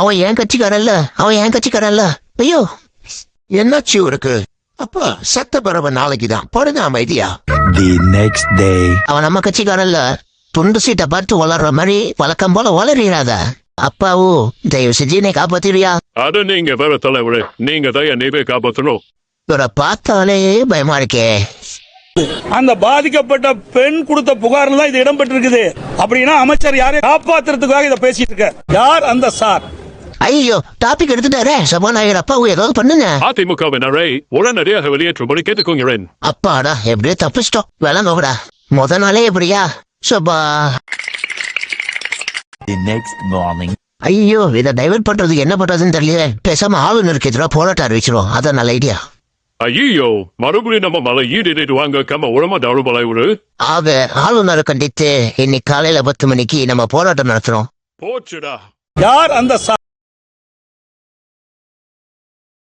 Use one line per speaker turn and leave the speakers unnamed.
அவன் என் கட்சிக்காரன்ல? அவன் என் கட்சிக்காரன்ல? ஐயோ. என்னாச்சு இருக்கு அப்பா சட்டப்பறவை நாளைக்கு தான் போடுங்க அமைதியா
The next day.
அவன் நம்ம கட்சிக்காரன்ல துண்டு சீட்டை பார்த்து வளர்ற மாதிரி வழக்கம் போல வளரிடாத அப்பாவு தயவு செஞ்சு என்னை காப்பாத்திரியா
அது நீங்க வேற தலைவரே. நீங்க தான் என்னையவே காப்பாற்றணும்
இவரை பார்த்தாலே பயமா இருக்கே.
அந்த பாதிக்கப்பட்ட பெண் கொடுத்த புகார்ல தான் இது இடம்பெற்றிருக்குது. அப்படின்னா அமைச்சர் யாரையும் காப்பாத்துறதுக்காக இதை பேசிட்டு இருக்க. யார் அந்த சார்?
ஐயோ டாபிக் எடுத்துட்டாரே. சபாநாயகர் அப்பாவு ஏதாவது பண்ணுங்க.
அதிமுகவினரை உடனடியாக வெளியேற்றும்படி கேட்டுக்கொள்கிறேன்.
அப்பாடா எப்படியோ தப்பிச்சிட்டோம். விளங்கக்கூடா முத நாளே எப்படியா? சபா.
The next morning.
ஐயோ இதை டைவர்ட் பண்றதுக்கு என்ன பண்றதுன்னு தெரியல பேசாம ஆளுநருக்கு எதிராக போராட்டம் அறிவிச்சிரும் அதான் நல்ல ஐடியா
ஐயோ மறுபடியும் நம்ம மலை ஈடு வாங்க கம்ம உடம்ப தழுபலை ஒரு
ஆக ஆளுநரை கண்டித்து இன்னைக்கு காலையில பத்து மணிக்கு நம்ம போராட்டம் நடத்துறோம்.
போச்சுடா.
யார் அந்த சார்